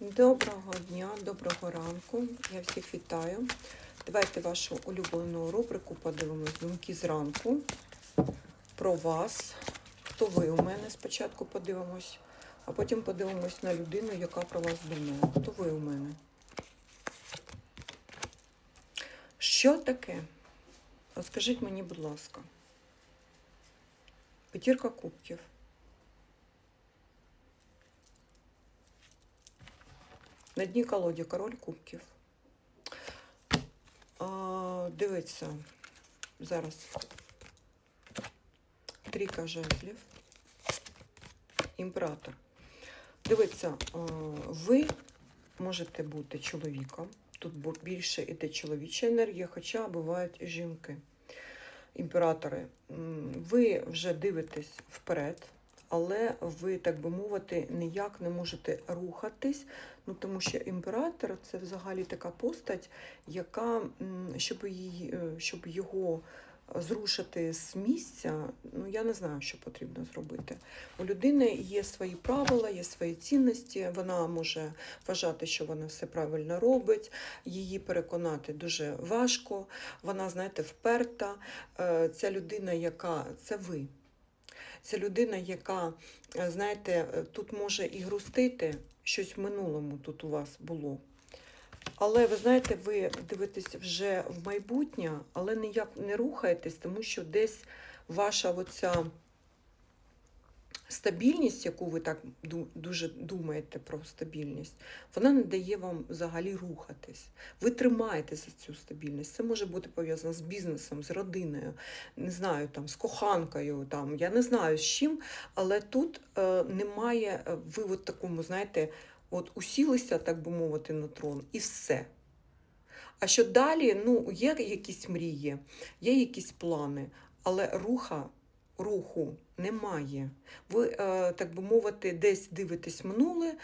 Доброго дня, доброго ранку. Я всіх вітаю. Давайте вашу улюблену рубрику подивимось думки зранку про вас. Хто ви у мене спочатку подивимось, а потім подивимось на людину, яка про вас думає. Хто ви у мене? Що таке? Розкажіть мені, будь ласка. П'ятірка кубків. На дні колоді король кубків. А, дивіться, зараз трійка жезлів, імператор. Дивіться, а, ви можете бути чоловіком. Тут більше іде чоловіча енергія, хоча бувають і жінки. Імператори, ви вже дивитесь вперед, але ви, так би мовити, ніяк не можете рухатись, ну тому що імператор це взагалі така постать, яка, щоб, її, е, щоб його зрушити з місця, ну я не знаю, що потрібно зробити. У людини є свої правила, є свої цінності. Вона може вважати, що вона все правильно робить. Її переконати дуже важко. Вона, знаєте, вперта. Е, Ця людина, яка це ви. Це людина, яка, е, знаєте, е, тут може і грустити, щось в минулому тут у вас було. Але ви знаєте, ви дивитесь вже в майбутнє, але ніяк не рухаєтесь, тому що десь ваша оця стабільність, яку ви так дуже думаєте про стабільність, вона не дає вам взагалі рухатись. Ви тримаєте за цю стабільність. Це може бути пов'язано з бізнесом, з родиною, не знаю, там, з коханкою, там, я не знаю з чим, але тут е, немає, е, ви в такому, знаєте, от усілися, так би мовити, на трон, і все. А що далі, ну, є якісь мрії, є якісь плани, але руха, руху немає. Ви, е, так би мовити, десь дивитесь минуле,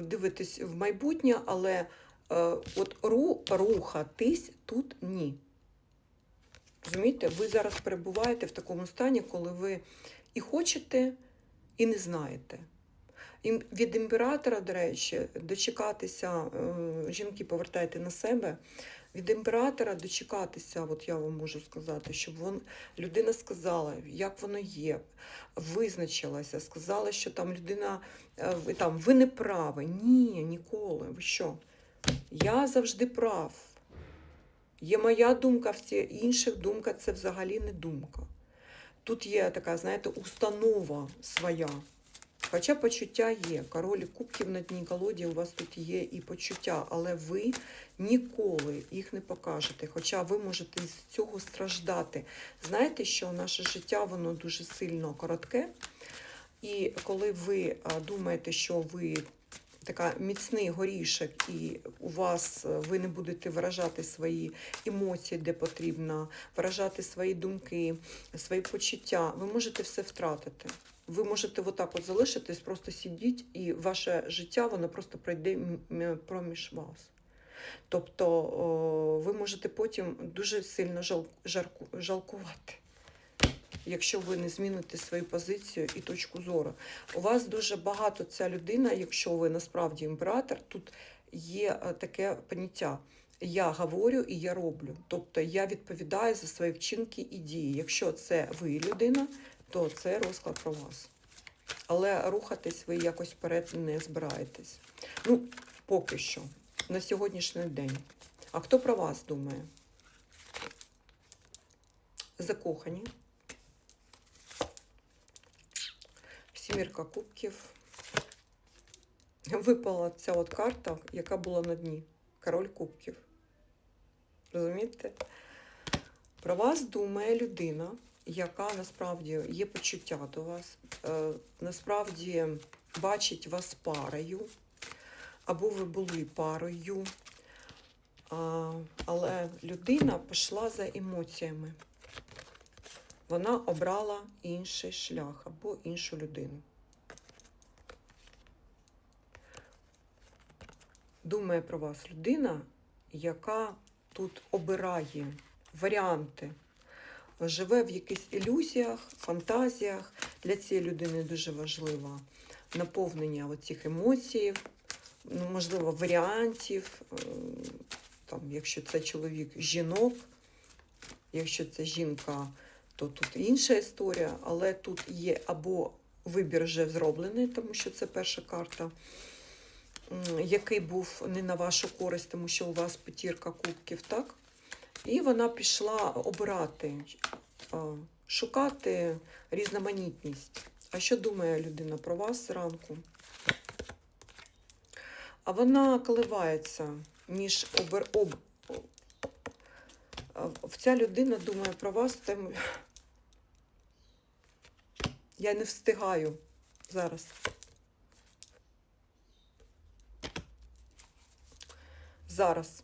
дивитесь в майбутнє, але е, от ру, рухатись тут ні. Розумієте, ви зараз перебуваєте в такому стані, коли ви і хочете, і не знаєте. Ім- Від імператора, до речі, дочекатися, е, жінки повертайте на себе, від імператора дочекатися, от я вам можу сказати, щоб вон, людина сказала, як воно є, визначилася, сказала, що там людина, е, там, ви не праві. Ні, ніколи. Ви що? Я завжди прав. Є моя думка, всі інших думка це взагалі не думка. Тут є така, знаєте, установа своя. Хоча почуття є. Король кубків на дні колоді у вас тут є і почуття, але ви ніколи їх не покажете. Хоча ви можете з цього страждати. Знаєте, що наше життя воно дуже сильно коротке. І коли ви думаєте, що ви така міцний горішок, і у вас е, ви не будете виражати свої емоції, де потрібно, виражати свої думки, свої почуття, ви можете все втратити. Ви можете отак от залишитись, просто сидіть, і ваше життя воно просто пройде проміж вас. Тобто ви можете потім дуже сильно жалкувати, якщо ви не зміните свою позицію і точку зору. У вас дуже багато ця людина, якщо ви насправді імператор, тут є е, таке поняття. Я говорю і я роблю. Тобто я відповідаю за свої вчинки і дії. Якщо це ви людина, то це розклад про вас. Але рухатись ви якось вперед не збираєтесь. Ну, поки що, на сьогоднішній день. А хто про вас думає? Закохані. Сімірка кубків. Випала ця от карта, яка була на дні. Король кубків. Розумієте? Про вас думає людина, яка насправді є почуття до вас, е, насправді бачить вас парою, або ви були парою. Але людина пішла за емоціями. Вона обрала інший шлях або іншу людину. Думає про вас людина, яка тут обирає варіанти, живе в якихось ілюзіях, фантазіях. Для цієї людини дуже важливо наповнення оцих емоцій, ну, можливо, варіантів. е, Там, якщо це чоловік жінок, якщо це жінка, то тут інша історія, але тут є або вибір вже зроблений, тому що це перша карта, який був не на вашу користь, тому що у вас п'ятірка кубків, так? І вона пішла обирати, шукати різноманітність. А що думає людина про вас зранку? А вона коливається між обер... об... Ця людина думає про вас, тим... я не встигаю зараз. Зараз.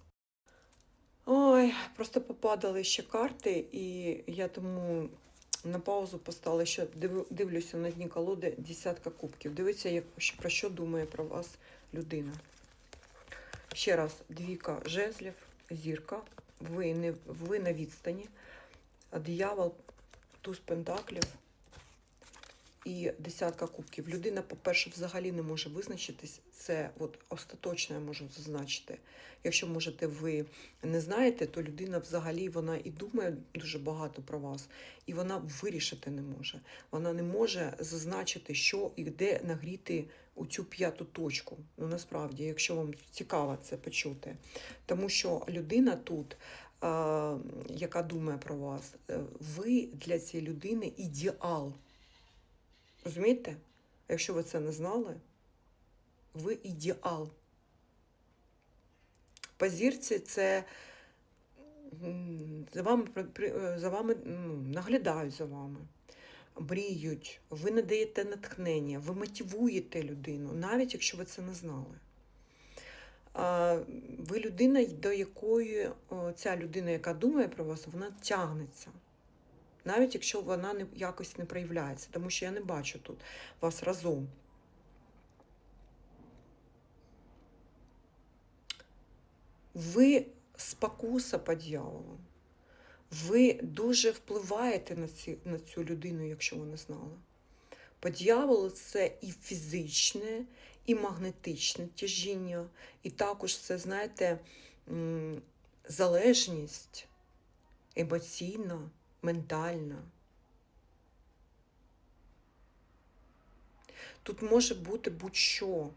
Ой, просто попадали ще карти, і я тому на паузу поставила, що дивлюся на дні колоди десятка кубків. Дивіться, як, про що думає про вас людина. Ще раз, двійка жезлів, зірка, ви, не, ви на відстані, диявол, туз пентаклів і десятка кубків. Людина, по-перше, взагалі не може визначитись. Це от остаточно я можу зазначити. Якщо можете ви не знаєте, то людина взагалі вона і думає дуже багато про вас, і вона вирішити не може. Вона не може зазначити, що і де нагріти у цю п'яту точку. Ну насправді, якщо вам цікаво це почути. Тому що людина тут, яка думає про вас, е, ви для цієї людини ідеал. Розумієте? А Якщо ви це не знали, ви ідеал. По зірці це за вами, е, за вами наглядають за вами, мріють, ви надаєте натхнення, ви мотивуєте людину, навіть якщо ви це не знали. Ви людина, до якої ця людина, яка думає про вас, вона тягнеться. Навіть якщо вона не, якось не проявляється, тому що я не бачу тут вас разом. Ви спокуса по дьяволу. Ви дуже впливаєте на, ці, на цю людину, якщо ви не знали. По дьяволу це і фізичне, і магнетичне тяжіння, і також це, знаєте, залежність емоційна, ментальна. Тут може бути будь-що.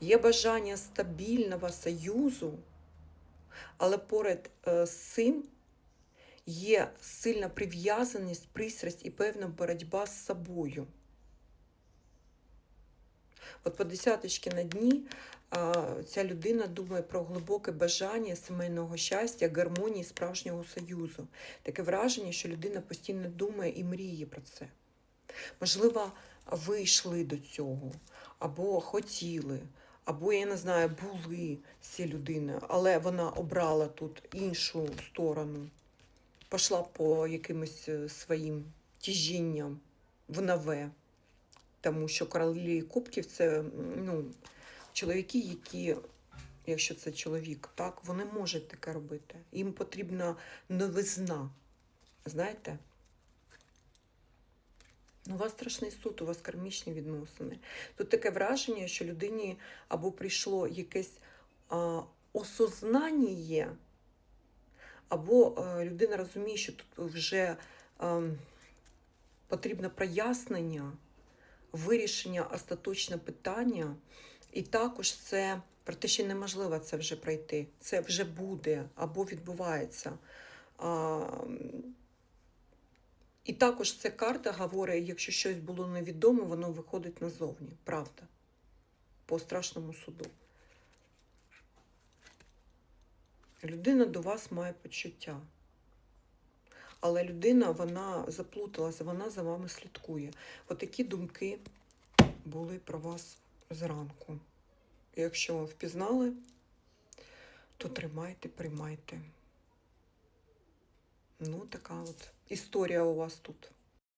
Є бажання стабільного союзу, але поряд е, з цим є сильна прив'язаність, пристрасть і певна боротьба з собою. От по десяточки на дні ця людина думає про глибоке бажання сімейного щастя, гармонії, справжнього союзу. Таке враження, що людина постійно думає і мріє про це. Можливо, ви йшли до цього, або хотіли, або, я не знаю, були з цією людиною, але вона обрала тут іншу сторону, пішла по якимось е, своїм тяжінням в нове. Тому що королі кубків це ну, чоловіки, які, якщо це чоловік, так, вони можуть таке робити. Їм потрібна новизна. Знаєте? Ну, у вас страшний суд, у вас кармічні відносини. Тут таке враження, що людині або прийшло якесь а, осознання, або а, людина розуміє, що тут вже а, потрібно прояснення, вирішення остаточне питання, і також це про те, що неможливо це вже пройти. Це вже буде або відбувається. А, і також ця карта говорить, якщо щось було невідоме, воно виходить назовні. Правда. По страшному суду. Людина до вас має почуття. Але людина, вона заплуталася, вона за вами слідкує. Отакі думки були про вас зранку. Якщо впізнали, то тримайте, приймайте. Ну, така от історія у вас тут.